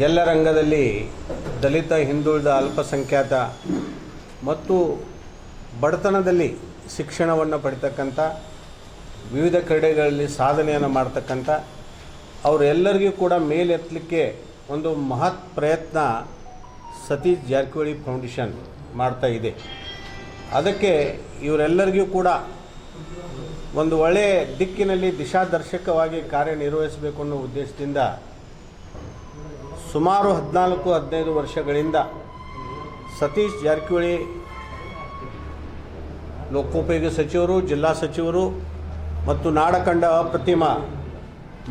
ಎಲ್ಲ ರಂಗದಲ್ಲಿ ದಲಿತ, ಹಿಂದುಳಿದ, ಅಲ್ಪಸಂಖ್ಯಾತ ಮತ್ತು ಬಡತನದಲ್ಲಿ ಶಿಕ್ಷಣವನ್ನು ಪಡಿತಕ್ಕಂಥ ವಿವಿಧ ಕ್ರೀಡೆಗಳಲ್ಲಿ ಸಾಧನೆಯನ್ನು ಮಾಡ್ತಕ್ಕಂಥ ಅವರೆಲ್ಲರಿಗೂ ಕೂಡ ಮೇಲೆತ್ತಲಿಕ್ಕೆ ಒಂದು ಮಹತ್ ಪ್ರಯತ್ನ ಸತೀಶ್ ಜಾರಕಿಹೊಳಿ ಫೌಂಡೇಶನ್ ಮಾಡ್ತಾ ಇದೆ. ಅದಕ್ಕೆ ಇವರೆಲ್ಲರಿಗೂ ಕೂಡ ಒಂದು ಒಳ್ಳೆಯ ದಿಕ್ಕಿನಲ್ಲಿ ದಿಶಾದರ್ಶಕವಾಗಿ ಕಾರ್ಯನಿರ್ವಹಿಸಬೇಕು ಅನ್ನೋ ಉದ್ದೇಶದಿಂದ ಸುಮಾರು ಹದಿನಾಲ್ಕು, ಹದಿನೈದು ವರ್ಷಗಳಿಂದ ಸತೀಶ್ ಜಾರಕಿಹೊಳಿ ಲೋಕೋಪಯೋಗಿ ಸಚಿವರು, ಜಿಲ್ಲಾ ಸಚಿವರು ಮತ್ತು ನಾಡಕಂಡ ಅಪ್ರತಿಮ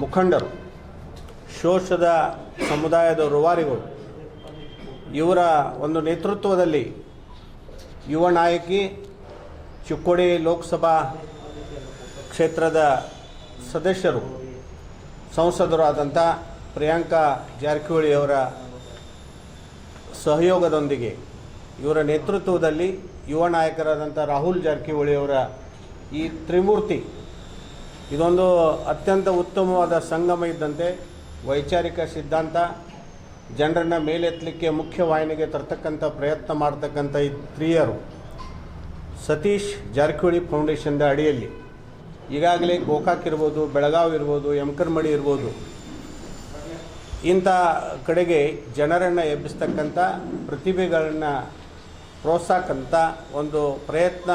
ಮುಖಂಡರು, ಶೋಷದ ಸಮುದಾಯದ ರುವಾರಿಗಳು, ಇವರ ಒಂದು ನೇತೃತ್ವದಲ್ಲಿ ಯುವ ನಾಯಕಿ ಚಿಕ್ಕೋಡಿ ಲೋಕಸಭಾ ಕ್ಷೇತ್ರದ ಸದಸ್ಯರು ಸಂಸದರಾದಂಥ ಪ್ರಿಯಾಂಕಾ ಜಾರಕಿಹೊಳಿಯವರ ಸಹಯೋಗದೊಂದಿಗೆ ಇವರ ನೇತೃತ್ವದಲ್ಲಿ ಯುವ ನಾಯಕರಾದಂಥ ರಾಹುಲ್ ಜಾರಕಿಹೊಳಿಯವರ ಈ ತ್ರಿಮೂರ್ತಿ. ಇದೊಂದು ಅತ್ಯಂತ ಉತ್ತಮವಾದ ಸಂಗಮ ಇದ್ದಂತೆ ವೈಚಾರಿಕ ಸಿದ್ಧಾಂತ, ಜನರನ್ನು ಮೇಲೆತ್ತಲಿಕ್ಕೆ ಮುಖ್ಯವಾಹಿನಿಗೆ ತರ್ತಕ್ಕಂಥ ಪ್ರಯತ್ನ ಮಾಡ್ತಕ್ಕಂಥ ಈ ಸ್ತ್ರೀಯರು ಸತೀಶ್ ಜಾರಕಿಹೊಳಿ ಫೌಂಡೇಶನ್ದ ಅಡಿಯಲ್ಲಿ. ಈಗಾಗಲೇ ಗೋಕಾಕ್ ಇರ್ಬೋದು, ಬೆಳಗಾವಿ ಇರ್ಬೋದು ಯಮಕರ್ಮಡಿ ಇರ್ಬೋದು ಇಂಥ ಕಡೆಗೆ ಜನರನ್ನು ಎಬ್ಬಿಸ್ತಕ್ಕಂಥ ಪ್ರತಿಭೆಗಳನ್ನು ಪ್ರೋತ್ಸಾಹಕ್ಕಂಥ ಒಂದು ಪ್ರಯತ್ನ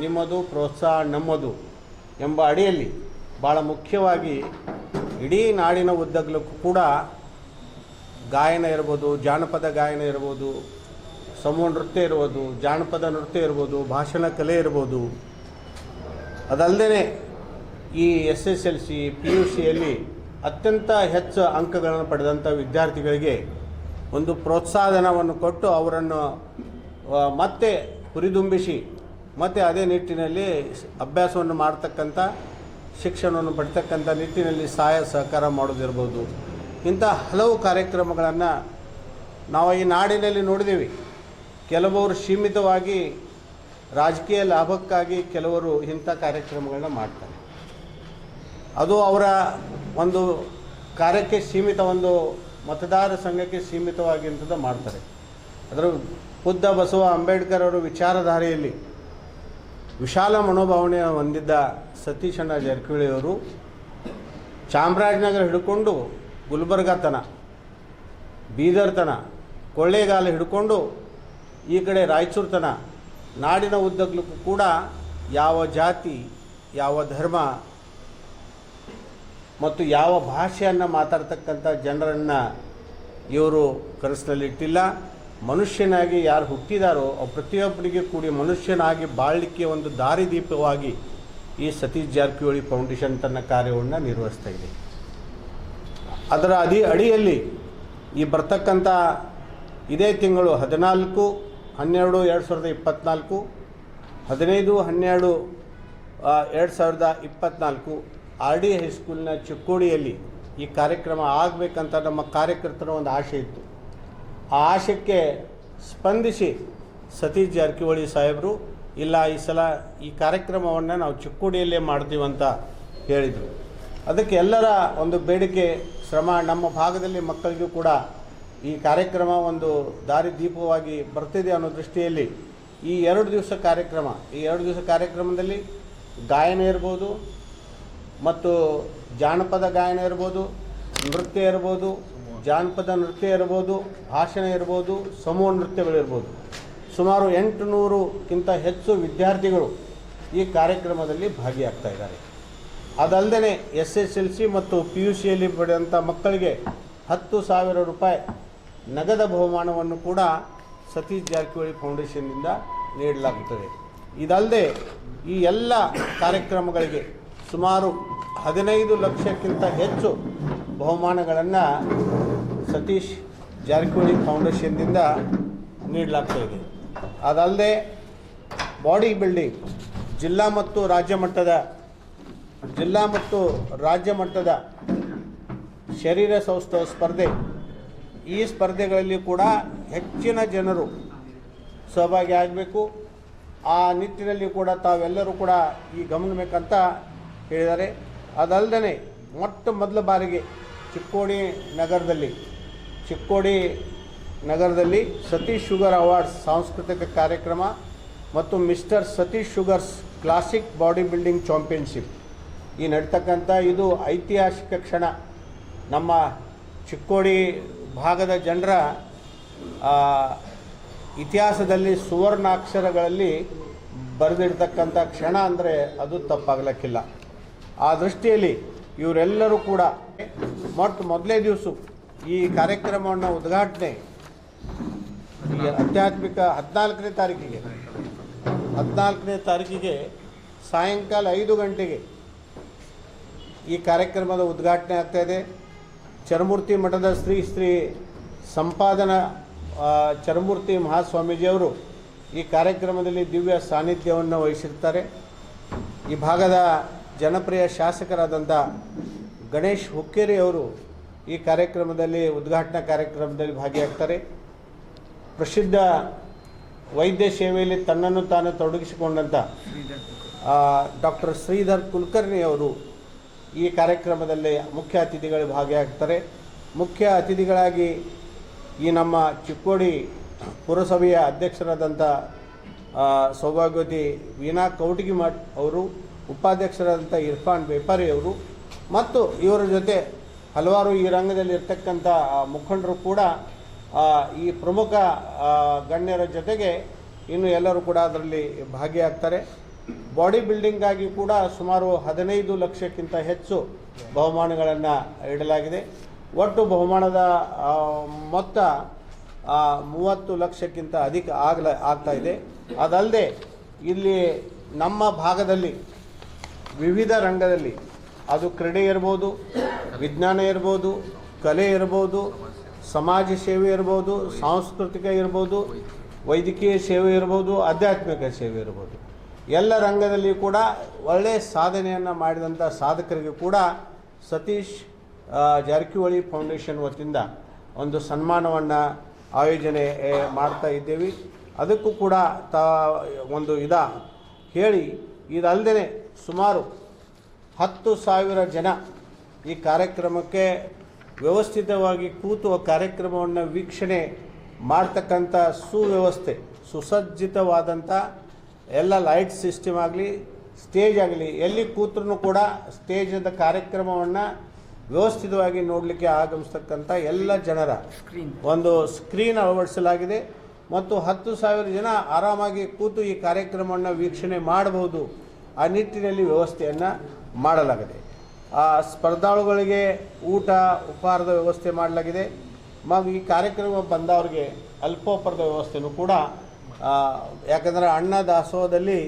ನಿಮ್ಮದು, ಪ್ರೋತ್ಸಾಹ ನಮ್ಮದು ಎಂಬ ಅಡಿಯಲ್ಲಿ ಭಾಳ ಮುಖ್ಯವಾಗಿ ಇಡೀ ನಾಡಿನ ಉದ್ದಗಲಕ್ಕೂ ಕೂಡ ಗಾಯನ ಇರ್ಬೋದು, ಜಾನಪದ ಗಾಯನ ಇರ್ಬೋದು, ಸಮೂಹ ನೃತ್ಯ ಇರ್ಬೋದು, ಜಾನಪದ ನೃತ್ಯ ಇರ್ಬೋದು, ಭಾಷಣ ಕಲೆ ಇರ್ಬೋದು. ಅದಲ್ಲದೆ ಈ S S L C, P U ಸಿಯಲ್ಲಿ ಅತ್ಯಂತ ಹೆಚ್ಚು ಅಂಕಗಳನ್ನು ಪಡೆದಂಥ ವಿದ್ಯಾರ್ಥಿಗಳಿಗೆ ಒಂದು ಪ್ರೋತ್ಸಾಹಧನವನ್ನು ಕೊಟ್ಟು ಅವರನ್ನು ಮತ್ತೆ ಹುರಿದುಂಬಿಸಿ, ಮತ್ತು ಅದೇ ನಿಟ್ಟಿನಲ್ಲಿ ಅಭ್ಯಾಸವನ್ನು ಮಾಡ್ತಕ್ಕಂಥ ಶಿಕ್ಷಣವನ್ನು ಪಡ್ತಕ್ಕಂಥ ನಿಟ್ಟಿನಲ್ಲಿ ಸಹಾಯ ಸಹಕಾರ ಮಾಡೋದಿರ್ಬೋದು. ಇಂಥ ಹಲವು ಕಾರ್ಯಕ್ರಮಗಳನ್ನು ನಾವು ಈ ನಾಡಿನಲ್ಲಿ ನೋಡಿದ್ದೀವಿ ಕೆಲವರು ಸೀಮಿತವಾಗಿ ರಾಜಕೀಯ ಲಾಭಕ್ಕಾಗಿ ಕೆಲವರು ಇಂಥ ಕಾರ್ಯಕ್ರಮಗಳನ್ನ ಮಾಡ್ತಾರೆ. ಅದು ಅವರ ಒಂದು ಕಾರ್ಯಕ್ಕೆ ಸೀಮಿತ ಒಂದು ಮತದಾರ ಸಂಘಕ್ಕೆ ಸೀಮಿತವಾಗಿಂಥದ್ದು ಮಾಡ್ತಾರೆ. ಅದರ ಬುದ್ಧ ಬಸವ ಅಂಬೇಡ್ಕರ್ ಅವರ ವಿಚಾರಧಾರೆಯಲ್ಲಿ ವಿಶಾಲ ಮನೋಭಾವನೆ ಹೊಂದಿದ್ದ ಸತೀಶಣ್ಣ ಜಾರಕಿಹೊಳಿ ಅವರು ಚಾಮರಾಜನಗರ ಹಿಡ್ಕೊಂಡು ಗುಲ್ಬರ್ಗ ಬೀದರ್ತನ ಬೀದರ್ ತನ ಕೊಳ್ಳೇಗಾಲ ಹಿಡ್ಕೊಂಡು ಈ ಕಡೆ ರಾಯಚೂರು ತನ ನಾಡಿನ ಉದ್ದಗಲಕ್ಕೂ ಕೂಡ ಯಾವ ಜಾತಿ, ಯಾವ ಧರ್ಮ ಮತ್ತು ಯಾವ ಭಾಷೆಯನ್ನು ಮಾತಾಡ್ತಕ್ಕಂಥ ಜನರನ್ನು ಇವರು ಕನಸಿನಲ್ಲಿಟ್ಟಿಲ್ಲ. ಮನುಷ್ಯನಾಗಿ ಯಾರು ಹುಟ್ಟಿದಾರೋ ಪ್ರತಿಯೊಬ್ಬರಿಗೆ ಕೂಡಿ ಮನುಷ್ಯನಾಗಿ ಬಾಳಲಿಕ್ಕೆ ಒಂದು ದಾರಿದೀಪವಾಗಿ ಈ ಸತೀಶ್ ಜಾರಕಿಹೊಳಿ ಫೌಂಡೇಶನ್ ತನ್ನ ಕಾರ್ಯವನ್ನು ನಿರ್ವಹಿಸ್ತಾ ಇದೆ. ಅದರ ಅಡಿ ಅಡಿಯಲ್ಲಿ ಈ ಬರ್ತಕ್ಕಂಥ ಇದೇ ತಿಂಗಳು ಹದಿನಾಲ್ಕು, ಹನ್ನೆರಡು, ಎರಡು ಸಾವಿರದ ಇಪ್ಪತ್ತ್ನಾಲ್ಕು ಹದಿನೈದು, ಹನ್ನೆರಡು ಎರಡು ಸಾವಿರದ ಇಪ್ಪತ್ತ್ನಾಲ್ಕು ಆರ್ ಡಿ ಹೈಸ್ಕೂಲ್ನ ಚಿಕ್ಕೋಡಿಯಲ್ಲಿ ಈ ಕಾರ್ಯಕ್ರಮ ಆಗಬೇಕಂತ ನಮ್ಮ ಕಾರ್ಯಕರ್ತರ ಒಂದು ಆಸೆ ಇತ್ತು. ಆ ಆಶಕ್ಕೆ ಸ್ಪಂದಿಸಿ ಸತೀಶ್ ಜಾರಕಿಹೊಳಿ ಸಾಹೇಬರು, ಇಲ್ಲ ಈ ಸಲ ಈ ಕಾರ್ಯಕ್ರಮವನ್ನು ನಾವು ಚಿಕ್ಕೋಡಿಯಲ್ಲೇ ಅಂತ ಹೇಳಿದರು. ಅದಕ್ಕೆ ಎಲ್ಲರ ಒಂದು ಬೇಡಿಕೆ, ಶ್ರಮ, ನಮ್ಮ ಭಾಗದಲ್ಲಿ ಮಕ್ಕಳಿಗೂ ಕೂಡ ಈ ಕಾರ್ಯಕ್ರಮ ಒಂದು ದಾರಿದೀಪವಾಗಿ ಬರ್ತಿದೆ ಅನ್ನೋ ದೃಷ್ಟಿಯಲ್ಲಿ ಈ ಎರಡು ದಿವಸ ಕಾರ್ಯಕ್ರಮ, ಈ ಎರಡು ದಿವಸ ಕಾರ್ಯಕ್ರಮದಲ್ಲಿ ಗಾಯನ ಇರ್ಬೋದು ಮತ್ತು ಜಾನಪದ ಗಾಯನ ಇರ್ಬೋದು, ನೃತ್ಯ ಇರ್ಬೋದು, ಜಾನಪದ ನೃತ್ಯ ಇರ್ಬೋದು, ಭಾಷಣ ಇರ್ಬೋದು, ಸಮೂಹ ನೃತ್ಯಗಳಿರ್ಬೋದು ಸುಮಾರು ಎಂಟು ನೂರುಕ್ಕಿಂತ ಹೆಚ್ಚು ವಿದ್ಯಾರ್ಥಿಗಳು ಈ ಕಾರ್ಯಕ್ರಮದಲ್ಲಿ ಭಾಗಿಯಾಗ್ತಾ ಇದ್ದಾರೆ. ಅದಲ್ಲದೆ ಎಸ್ ಎಸ್ ಎಲ್ ಸಿ ಮತ್ತು ಪಿ ಯು ಸಿಯಲ್ಲಿ ಪಡೆದಂಥ ಮಕ್ಕಳಿಗೆ ಹತ್ತು ಸಾವಿರ ರೂಪಾಯಿ ನಗದ ಬಹುಮಾನವನ್ನು ಕೂಡ ಸತೀಶ್ ಜಾರಕಿಹೊಳಿ ಫೌಂಡೇಶನ್ನಿಂದ ನೀಡಲಾಗುತ್ತದೆ. ಇದಲ್ಲದೆ ಈ ಎಲ್ಲ ಕಾರ್ಯಕ್ರಮಗಳಿಗೆ ಸುಮಾರು ಹದಿನೈದು ಲಕ್ಷಕ್ಕಿಂತ ಹೆಚ್ಚು ಬಹುಮಾನಗಳನ್ನು ಸತೀಶ್ ಜಾರಕಿಹೊಳಿ ಫೌಂಡೇಶನ್ನಿಂದ ನೀಡಲಾಗ್ತಾ ಇದೆ. ಅದಲ್ಲದೆ ಬಾಡಿ ಬಿಲ್ಡಿಂಗ್ ಜಿಲ್ಲಾ ಮತ್ತು ರಾಜ್ಯ ಮಟ್ಟದ, ಜಿಲ್ಲಾ ಮತ್ತು ರಾಜ್ಯ ಮಟ್ಟದ ಶರೀರ ಸೌಷ್ಠವ ಸ್ಪರ್ಧೆ, ಈ ಸ್ಪರ್ಧೆಗಳಲ್ಲಿ ಕೂಡ ಹೆಚ್ಚಿನ ಜನರು ಸಹಭಾಗಿ ಆಗಬೇಕು ಆ ನಿಟ್ಟಿನಲ್ಲಿ ಕೂಡ ತಾವೆಲ್ಲರೂ ಕೂಡ ಈ ಗಮನಿಸಬೇಕಂತ ಹೇಳಿದ್ದಾರೆ. ಅದಲ್ಲದೆ ಮೊಟ್ಟ ಮೊದಲ ಬಾರಿಗೆ ಚಿಕ್ಕೋಡಿ ನಗರದಲ್ಲಿ ಚಿಕ್ಕೋಡಿ ನಗರದಲ್ಲಿ ಸತೀಶ್ ಶುಗರ್ ಅವಾರ್ಡ್ಸ್ ಸಾಂಸ್ಕೃತಿಕ ಕಾರ್ಯಕ್ರಮ ಮತ್ತು mister Satish sugars classic body building championship. ಈ ನಡ್ತಕ್ಕಂಥ ಇದು ಐತಿಹಾಸಿಕ ಕ್ಷಣ. ನಮ್ಮ ಚಿಕ್ಕೋಡಿ ಭಾಗದ ಜನರ ಇತಿಹಾಸದಲ್ಲಿ ಸುವರ್ಣಾಕ್ಷರಗಳಲ್ಲಿ ಬರೆದಿಡ್ತಕ್ಕಂಥ ಕ್ಷಣ ಅಂದರೆ ಅದು ತಪ್ಪಾಗಲಿಕ್ಕಿಲ್ಲ. ಆ ದೃಷ್ಟಿಯಲ್ಲಿ ಇವರೆಲ್ಲರೂ ಕೂಡ ಮೊಟ್ಟ ಮೊದಲೇ ದಿವಸ ಈ ಕಾರ್ಯಕ್ರಮವನ್ನು ಉದ್ಘಾಟನೆ ಈ ಆಧ್ಯಾತ್ಮಿಕ ಹದಿನಾಲ್ಕನೇ ತಾರೀಕಿಗೆ ಹದಿನಾಲ್ಕನೇ ತಾರೀಕಿಗೆ ಸಾಯಂಕಾಲ ಐದು ಗಂಟೆಗೆ ಈ ಕಾರ್ಯಕ್ರಮದ ಉದ್ಘಾಟನೆ ಆಗ್ತಾ ಇದೆ. ಚರಮೂರ್ತಿ ಮಠದ ಶ್ರೀ ಶ್ರೀ ಸಂಪಾದನ ಚರಮೂರ್ತಿ ಮಹಾಸ್ವಾಮೀಜಿಯವರು ಈ ಕಾರ್ಯಕ್ರಮದಲ್ಲಿ ದಿವ್ಯ ಸಾನ್ನಿಧ್ಯವನ್ನು ವಹಿಸಿರ್ತಾರೆ. ಈ ಭಾಗದ ಜನಪ್ರಿಯ ಶಾಸಕರಾದಂಥ ಗಣೇಶ್ ಹುಕ್ಕೇರಿ ಅವರು ಈ ಕಾರ್ಯಕ್ರಮದಲ್ಲಿ, ಉದ್ಘಾಟನಾ ಕಾರ್ಯಕ್ರಮದಲ್ಲಿ ಭಾಗಿಯಾಗ್ತಾರೆ. ಪ್ರಸಿದ್ಧ ವೈದ್ಯ ಸೇವೆಯಲ್ಲಿ ತನ್ನನ್ನು ತಾನು ತೊಡಗಿಸಿಕೊಂಡಂಥ ಡಾಕ್ಟರ್ ಶ್ರೀಧರ್ ಕುಲಕರ್ಣಿ ಅವರು ಈ ಕಾರ್ಯಕ್ರಮದಲ್ಲಿ ಮುಖ್ಯ ಅತಿಥಿಗಳು ಭಾಗಿಯಾಗ್ತಾರೆ. ಮುಖ್ಯ ಅತಿಥಿಗಳಾಗಿ ಈ ನಮ್ಮ ಚಿಕ್ಕೋಡಿ ಪುರಸಭೆಯ ಅಧ್ಯಕ್ಷರಾದಂಥ ಸೌಭಾಗ್ಯವತಿ ವೀಣಾ ಕೌಟಿಗಿಮಠ್ ಅವರು ಉಪಾಧ್ಯಕ್ಷರಾದಂಥ ಇರ್ಫಾನ್ ಬೇಪಾರಿ ಅವರು ಮತ್ತು ಇವರ ಜೊತೆ ಹಲವಾರು ಈ ರಂಗದಲ್ಲಿ ಇರ್ತಕ್ಕಂಥ ಮುಖಂಡರು ಕೂಡ ಈ ಪ್ರಮುಖ ಗಣ್ಯರ ಜೊತೆಗೆ ಇನ್ನು ಎಲ್ಲರೂ ಕೂಡ ಅದರಲ್ಲಿ ಭಾಗಿಯಾಗ್ತಾರೆ. ಬಾಡಿ ಬಿಲ್ಡಿಂಗ್ಗಾಗಿ ಕೂಡ ಸುಮಾರು ಹದಿನೈದು ಲಕ್ಷಕ್ಕಿಂತ ಹೆಚ್ಚು ಬಹುಮಾನಗಳನ್ನು ಇಡಲಾಗಿದೆ ಒಟ್ಟು ಬಹುಮಾನದ ಮೊತ್ತ ಮೂವತ್ತು ಲಕ್ಷಕ್ಕಿಂತ ಅಧಿಕ ಆಗ್ಲ, ಆಗ್ತಾ ಇದೆ. ಅದಲ್ಲದೆ ಇಲ್ಲಿ ನಮ್ಮ ಭಾಗದಲ್ಲಿ ವಿವಿಧ ರಂಗದಲ್ಲಿ ಅದು ಕ್ರೀಡೆ ಇರ್ಬೋದು, ವಿಜ್ಞಾನ ಇರ್ಬೋದು, ಕಲೆ ಇರ್ಬೋದು, ಸಮಾಜ ಸೇವೆ ಇರ್ಬೋದು, ಸಾಂಸ್ಕೃತಿಕ ಇರ್ಬೋದು, ವೈದ್ಯಕೀಯ ಸೇವೆ ಇರ್ಬೋದು, ಆಧ್ಯಾತ್ಮಿಕ ಸೇವೆ ಇರ್ಬೋದು. ಎಲ್ಲ ರಂಗದಲ್ಲಿ ಕೂಡ ಒಳ್ಳೆಯ ಸಾಧನೆಯನ್ನು ಮಾಡಿದಂಥ ಸಾಧಕರಿಗೆ ಕೂಡ ಸತೀಶ್ ಜಾರಕಿಹೊಳಿ ಫೌಂಡೇಶನ್ ವತಿಯಿಂದ ಒಂದು ಸನ್ಮಾನವನ್ನು ಆಯೋಜನೆ ಮಾಡ್ತಾ ಇದ್ದೇವೆ. ಅದಕ್ಕೂ ಕೂಡ ತಾ, ಒಂದು ಇದ ಹೇಳಿ ಇದಲ್ಲದೆ ಸುಮಾರು ಹತ್ತು ಸಾವಿರ ಜನ ಈ ಕಾರ್ಯಕ್ರಮಕ್ಕೆ ವ್ಯವಸ್ಥಿತವಾಗಿ ಕೂತು ಆ ಕಾರ್ಯಕ್ರಮವನ್ನು ವೀಕ್ಷಣೆ ಮಾಡ್ತಕ್ಕಂಥ ಸುವ್ಯವಸ್ಥೆ ಸುಸಜ್ಜಿತವಾದಂಥ ಎಲ್ಲ ಲೈಟ್ ಸಿಸ್ಟಮ್ ಆಗಲಿ ಸ್ಟೇಜ್ ಆಗಲಿ ಎಲ್ಲಿ ಕೂತ್ರೂ ಕೂಡ ಸ್ಟೇಜದ ಕಾರ್ಯಕ್ರಮವನ್ನು ವ್ಯವಸ್ಥಿತವಾಗಿ ನೋಡಲಿಕ್ಕೆ ಆಗಮಿಸ್ತಕ್ಕಂಥ ಎಲ್ಲ ಜನರ ಒಂದು ಸ್ಕ್ರೀನ್ ಅಳವಡಿಸಲಾಗಿದೆ. ಮತ್ತು ಹತ್ತು ಸಾವಿರ ಜನ ಆರಾಮಾಗಿ ಕೂತು ಈ ಕಾರ್ಯಕ್ರಮವನ್ನು ವೀಕ್ಷಣೆ ಮಾಡಬಹುದು. ಆ ನಿಟ್ಟಿನಲ್ಲಿ ವ್ಯವಸ್ಥೆಯನ್ನು ಮಾಡಲಾಗಿದೆ. ಆ ಸ್ಪರ್ಧಾಳುಗಳಿಗೆ ಊಟ, ಉಪಹಾರದ ವ್ಯವಸ್ಥೆ ಮಾಡಲಾಗಿದೆ. ಮತ್ತು ಈ ಕಾರ್ಯಕ್ರಮ ಬಂದವರಿಗೆ ಅಲ್ಪೋಪರದ ವ್ಯವಸ್ಥೆಯೂ ಕೂಡ ಯಾಕಂದರೆ ಅಣ್ಣ ದಾಸೋಹದಲ್ಲಿ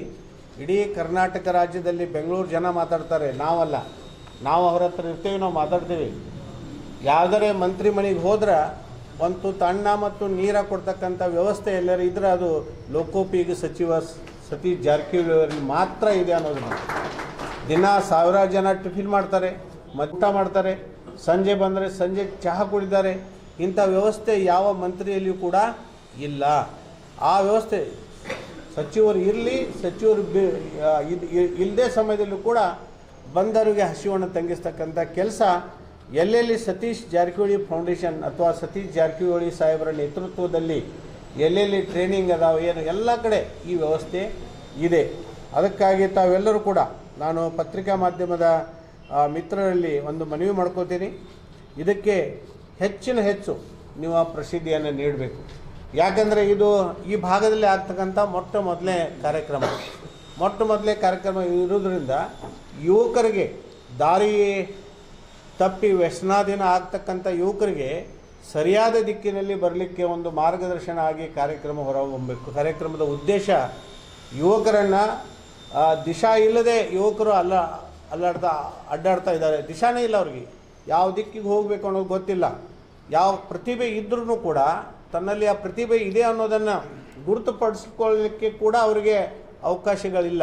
ಇಡೀ ಕರ್ನಾಟಕ ರಾಜ್ಯದಲ್ಲಿ ಬೆಂಗಳೂರು ಜನ ಮಾತಾಡ್ತಾರೆ. ನಾವಲ್ಲ. ನಾವು ಅವ್ರ ಹತ್ರ ಇರ್ತೀವಿ, ನಾವು ಮಾತಾಡ್ತೀವಿ. ಯಾವುದರೇ ಮಂತ್ರಿ ಮನೆಗೆ ಹೋದ್ರೆ ಒಂದು ತಣ್ಣ ಮತ್ತು ನೀರ ಕೊಡ್ತಕ್ಕಂಥ ವ್ಯವಸ್ಥೆ ಎಲ್ಲರೂ ಇದ್ರೆ ಅದು ಲೋಕೋಪಯೋಗಿ ಸಚಿವ ಸತೀಶ್ ಜಾರಕಿಹೊಳಿ ಅವರಲ್ಲಿ ಮಾತ್ರ ಇದೆ ಅನ್ನೋದನ್ನು ದಿನ ಸಾವಿರಾರು ಜನ ಟಿಫಿನ್ ಮಾಡ್ತಾರೆ, ಮತ್ತ ಮಾಡ್ತಾರೆ, ಸಂಜೆ ಬಂದರೆ ಸಂಜೆ ಚಹಾ ಕುಡಿದ್ದಾರೆ, ಇಂಥ ವ್ಯವಸ್ಥೆ ಯಾವ ಮಂತ್ರಿಯಲ್ಲಿಯೂ ಕೂಡ ಇಲ್ಲ. ಆ ವ್ಯವಸ್ಥೆ ಸಚಿವರು ಇರಲಿ, ಸಚಿವರು ಬಿ ಇಲ್ಲದೇ ಸಮಯದಲ್ಲೂ ಕೂಡ ಬಂದವರಿಗೆ ಹಸಿವನ್ನು ತಂಗಿಸ್ತಕ್ಕಂಥ ಕೆಲಸ ಎಲ್ಲೆಲ್ಲಿ ಸತೀಶ್ ಜಾರಕಿಹೊಳಿ ಫೌಂಡೇಶನ್ ಅಥವಾ ಸತೀಶ್ ಜಾರಕಿಹೊಳಿ ಸಾಹೇಬರ ನೇತೃತ್ವದಲ್ಲಿ ಎಲ್ಲೆಲ್ಲಿ ಟ್ರೈನಿಂಗ್ ಅದಾವ, ಏನು, ಎಲ್ಲ ಕಡೆ ಈ ವ್ಯವಸ್ಥೆ ಇದೆ. ಅದಕ್ಕಾಗಿ ತಾವೆಲ್ಲರೂ ಕೂಡ ನಾನು ಪತ್ರಿಕಾ ಮಾಧ್ಯಮದ ಮಿತ್ರರಲ್ಲಿ ಒಂದು ಮನವಿ ಮಾಡ್ಕೋತೀನಿ. ಇದಕ್ಕೆ ಹೆಚ್ಚಿನ ಹೆಚ್ಚು ನೀವು ಆ ಪ್ರಸಿದ್ಧಿಯನ್ನು ನೀಡಬೇಕು. ಯಾಕಂದರೆ ಇದು ಈ ಭಾಗದಲ್ಲಿ ಆಗ್ತಕ್ಕಂಥ ಮೊಟ್ಟ ಮೊದಲನೇ ಕಾರ್ಯಕ್ರಮ. ಮೊಟ್ಟ ಮೊದಲೇ ಕಾರ್ಯಕ್ರಮ ಇರೋದ್ರಿಂದ ಯುವಕರಿಗೆ ದಾರಿ ತಪ್ಪಿ ವ್ಯಸನಾಧೀನ ಆಗ್ತಕ್ಕಂಥ ಯುವಕರಿಗೆ ಸರಿಯಾದ ದಿಕ್ಕಿನಲ್ಲಿ ಬರಲಿಕ್ಕೆ ಒಂದು ಮಾರ್ಗದರ್ಶನ ಆಗಿ ಕಾರ್ಯಕ್ರಮ ಹೊರಹೊಮ್ಮಬೇಕು ಕಾರ್ಯಕ್ರಮದ ಉದ್ದೇಶ ಯುವಕರನ್ನು ದಿಶಾ ಇಲ್ಲದೆ ಯುವಕರು ಅಲ್ಲ, ಅಲ್ಲಾಡ್ತಾ, ಅಡ್ಡಾಡ್ತಾ ಇದ್ದಾರೆ. ದಿಶಾನೇ ಇಲ್ಲ ಅವ್ರಿಗೆ. ಯಾವ ದಿಕ್ಕಿಗೆ ಹೋಗಬೇಕು ಅನ್ನೋದು ಗೊತ್ತಿಲ್ಲ. ಯಾವ ಪ್ರತಿಭೆ ಇದ್ರೂ ಕೂಡ, ತನ್ನಲ್ಲಿ ಆ ಪ್ರತಿಭೆ ಇದೆ ಅನ್ನೋದನ್ನು ಗುರುತುಪಡಿಸ್ಕೊಳ್ಳಲಿಕ್ಕೆ ಕೂಡ ಅವರಿಗೆ ಅವಕಾಶಗಳಿಲ್ಲ.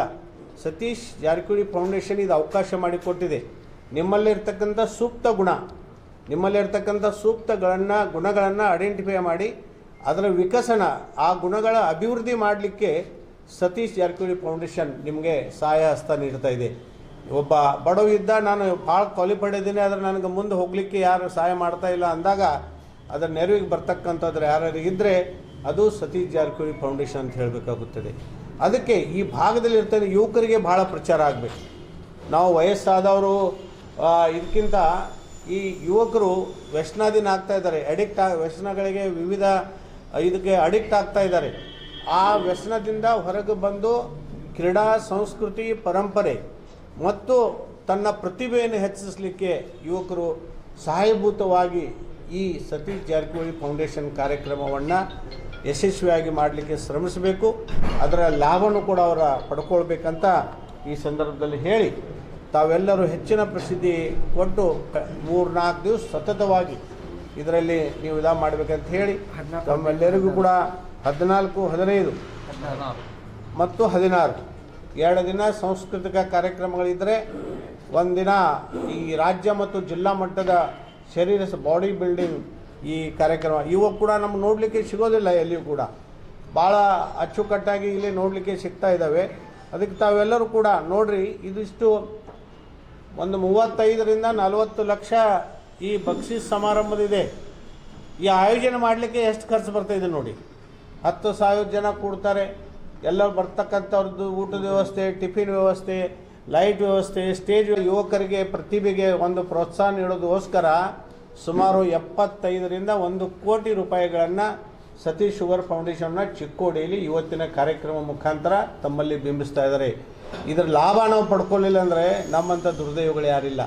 ಸತೀಶ್ ಜಾರಕಿಹೊಳಿ ಫೌಂಡೇಶನ್ ಇದು ಅವಕಾಶ ಮಾಡಿಕೊಟ್ಟಿದೆ. ನಿಮ್ಮಲ್ಲಿರ್ತಕ್ಕಂಥ ಸೂಕ್ತ ಗುಣ, ನಿಮ್ಮಲ್ಲಿರ್ತಕ್ಕಂಥ ಸೂಕ್ತಗಳನ್ನು ಗುಣಗಳನ್ನು ಐಡೆಂಟಿಫೈ ಮಾಡಿ, ಅದರ ವಿಕಸನ, ಆ ಗುಣಗಳ ಅಭಿವೃದ್ಧಿ ಮಾಡಲಿಕ್ಕೆ ಸತೀಶ್ ಜಾರಕಿಹೊಳಿ ಫೌಂಡೇಶನ್ ನಿಮಗೆ ಸಹಾಯ ಹಸ್ತ ನೀಡ್ತಾ ಇದೆ. ಒಬ್ಬ ಬಡವ ಇದ್ದ ನಾನು ಭಾಳ ಕ್ವಾಲಿಫೈಡ್ ಇದ್ದೀನಿ, ಆದರೆ ನನಗೆ ಮುಂದೆ ಹೋಗಲಿಕ್ಕೆ ಯಾರು ಸಹಾಯ ಮಾಡ್ತಾ ಇಲ್ಲ ಅಂದಾಗ, ಅದರ ನೆರವಿಗೆ ಬರ್ತಕ್ಕಂಥದ್ರೆ ಯಾರು ಇದ್ದರೆ ಅದು ಸತೀಶ್ ಜಾರಕಿಹೊಳಿ ಫೌಂಡೇಶನ್ ಅಂತ ಹೇಳಬೇಕಾಗುತ್ತದೆ. ಅದಕ್ಕೆ ಈ ಭಾಗದಲ್ಲಿ ಯುವಕರಿಗೆ ಭಾಳ ಪ್ರಚಾರ ಆಗಬೇಕು. ನಾವು ವಯಸ್ಸಾದವರು ಇದಕ್ಕಿಂತ ಈ ಯುವಕರು ವ್ಯಸನಾಧೀನ ಆಗ್ತಾ ಇದ್ದಾರೆ. ಅಡಿಕ್ಟ್ ಆ, ವ್ಯಸನಗಳಿಗೆ ವಿವಿಧ, ಇದಕ್ಕೆ ಅಡಿಕ್ಟ್ ಆಗ್ತಾ ಇದ್ದಾರೆ. ಆ ವ್ಯಸನದಿಂದ ಹೊರಗೆ ಬಂದು ಕ್ರೀಡಾ ಸಂಸ್ಕೃತಿ ಪರಂಪರೆ ಮತ್ತು ತನ್ನ ಪ್ರತಿಭೆಯನ್ನು ಹೆಚ್ಚಿಸಲಿಕ್ಕೆ ಯುವಕರು ಸಹಾಯಭೂತವಾಗಿ ಈ ಸತೀಶ್ ಜಾರಕಿಹೊಳಿ ಫೌಂಡೇಶನ್ ಕಾರ್ಯಕ್ರಮವನ್ನು ಯಶಸ್ವಿಯಾಗಿ ಮಾಡಲಿಕ್ಕೆ ಶ್ರಮಿಸಬೇಕು. ಅದರ ಲಾಭನೂ ಕೂಡ ಅವರ ಪಡ್ಕೊಳ್ಬೇಕಂತ ಈ ಸಂದರ್ಭದಲ್ಲಿ ಹೇಳಿ ತಾವೆಲ್ಲರೂ ಹೆಚ್ಚಿನ ಪ್ರಸಿದ್ಧಿ ಕೊಟ್ಟು ಕ ಮೂರು ನಾಲ್ಕು ದಿವಸ ಸತತವಾಗಿ ಇದರಲ್ಲಿ ನೀವು ಇದಾ ಮಾಡಬೇಕಂತ ಹೇಳಿ ತಮ್ಮೆಲ್ಲರಿಗೂ ಕೂಡ ಹದಿನಾಲ್ಕು ಹದಿನೈದು ಮತ್ತು ಹದಿನಾರು. ಎರಡು ದಿನ ಸಾಂಸ್ಕೃತಿಕ ಕಾರ್ಯಕ್ರಮಗಳಿದ್ದರೆ ಒಂದಿನ ಈ ರಾಜ್ಯ ಮತ್ತು ಜಿಲ್ಲಾ ಮಟ್ಟದ ಶರೀರ ಬಾಡಿ ಬಿಲ್ಡಿಂಗ್ ಈ ಕಾರ್ಯಕ್ರಮ. ಇವು ಕೂಡ ನಮ್ಗೆ ನೋಡಲಿಕ್ಕೆ ಸಿಗೋದಿಲ್ಲ ಎಲ್ಲಿಯೂ ಕೂಡ. ಭಾಳ ಅಚ್ಚುಕಟ್ಟಾಗಿ ಇಲ್ಲಿ ನೋಡಲಿಕ್ಕೆ ಸಿಗ್ತಾ ಇದ್ದಾವೆ ಅದಕ್ಕೆ ತಾವೆಲ್ಲರೂ ಕೂಡ ನೋಡ್ರಿ ಇದಿಷ್ಟು ಒಂದು ಮೂವತ್ತೈದರಿಂದ ನಲವತ್ತು ಲಕ್ಷ ಈ ಬಕ್ಷೀಸ್ ಸಮಾರಂಭದಿದೆ. ಈ ಆಯೋಜನೆ ಮಾಡಲಿಕ್ಕೆ ಎಷ್ಟು ಖರ್ಚು ಬರ್ತಾಯಿದೆ ನೋಡಿ. ಹತ್ತು ಸಾವಿರ ಜನ ಕೂಡ್ತಾರೆ. ಎಲ್ಲರೂ ಬರ್ತಕ್ಕಂಥವ್ರದ್ದು ಊಟದ ವ್ಯವಸ್ಥೆ, ಟಿಫಿನ್ ವ್ಯವಸ್ಥೆ, ಲೈಟ್ ವ್ಯವಸ್ಥೆ, ಸ್ಟೇಜ್ ಯುವಕರಿಗೆ ಪ್ರತಿಭೆಗೆ ಒಂದು ಪ್ರೋತ್ಸಾಹ ನೀಡೋದಕ್ಕೋಸ್ಕರ ಸುಮಾರು ಎಪ್ಪತ್ತೈದರಿಂದ ಒಂದು ಕೋಟಿ ರೂಪಾಯಿಗಳನ್ನು ಸತೀಶ್ ಶುಗರ್ ಫೌಂಡೇಶನ್ನ ಚಿಕ್ಕೋಡಿಯಲ್ಲಿ ಇವತ್ತಿನ ಕಾರ್ಯಕ್ರಮ ಮುಖಾಂತರ ತಮ್ಮಲ್ಲಿ ಬಿಂಬಿಸ್ತಾ ಇದ್ದಾರೆ. ಇದರ ಲಾಭ ನಾವು ಪಡ್ಕೊಳ್ಳಿಲ್ಲ ಅಂದರೆ ನಮ್ಮಂಥ ದುರ್ದೈವಗಳು ಯಾರಿಲ್ಲ.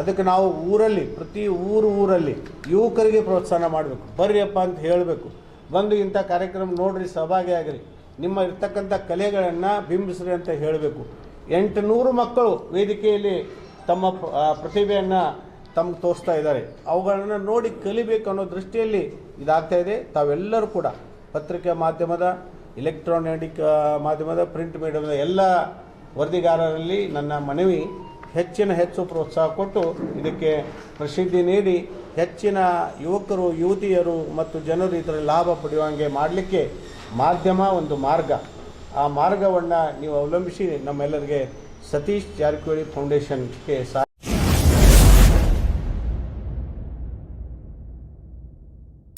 ಅದಕ್ಕೆ ನಾವು ಊರಲ್ಲಿ, ಪ್ರತಿ ಊರು ಊರಲ್ಲಿ ಯುವಕರಿಗೆ ಪ್ರೋತ್ಸಾಹ ಮಾಡಬೇಕು. ಬರ್ರಿಯಪ್ಪ ಅಂತ ಹೇಳಬೇಕು. ಬಂದು ಇಂಥ ಕಾರ್ಯಕ್ರಮ ನೋಡ್ರಿ ಸಹಭಾಗಿಯಾಗಿರಿ ನಿಮ್ಮ ಇರ್ತಕ್ಕಂಥ ಕಲೆಗಳನ್ನು ಬಿಂಬಿಸ್ರಿ ಅಂತ ಹೇಳಬೇಕು. ಎಂಟುನೂರು ಮಕ್ಕಳು ವೇದಿಕೆಯಲ್ಲಿ ತಮ್ಮ ಪ್ರತಿಭೆಯನ್ನು ತಮ್ಗೆ ತೋರಿಸ್ತಾ ಇದ್ದಾರೆ. ಅವುಗಳನ್ನು ನೋಡಿ ಕಲಿಬೇಕು ಅನ್ನೋ ದೃಷ್ಟಿಯಲ್ಲಿ ಇದಾಗ್ತಾ ಇದೆ. ತಾವೆಲ್ಲರೂ ಕೂಡ ಪತ್ರಿಕಾ ಮಾಧ್ಯಮದ ಇಲೆಕ್ಟ್ರಾನಿಕ್ ಮಾಧ್ಯಮದ, ಪ್ರಿಂಟ್ ಮೀಡಿಯಮದ ಎಲ್ಲ ವರದಿಗಾರರಲ್ಲಿ ನನ್ನ ಮನವಿ ಹೆಚ್ಚಿನ ಹೆಚ್ಚು ಪ್ರೋತ್ಸಾಹ ಕೊಟ್ಟು ಇದಕ್ಕೆ ಪ್ರಸಿದ್ಧಿ ನೀಡಿ ಹೆಚ್ಚಿನ ಯುವಕರು, ಯುವತಿಯರು ಮತ್ತು ಜನರು ಇದರ ಲಾಭ ಪಡೆಯುವಂಗೆ ಮಾಡಲಿಕ್ಕೆ ಮಾಧ್ಯಮ ಒಂದು ಮಾರ್ಗ. ಆ ಮಾರ್ಗವನ್ನು ನೀವು ಅವಲಂಬಿಸಿ ನಮ್ಮೆಲ್ಲರಿಗೆ ಸತೀಶ್ ಜಾರಕಿಹೊಳಿ ಫೌಂಡೇಶನ್ಗೆ ಸಹ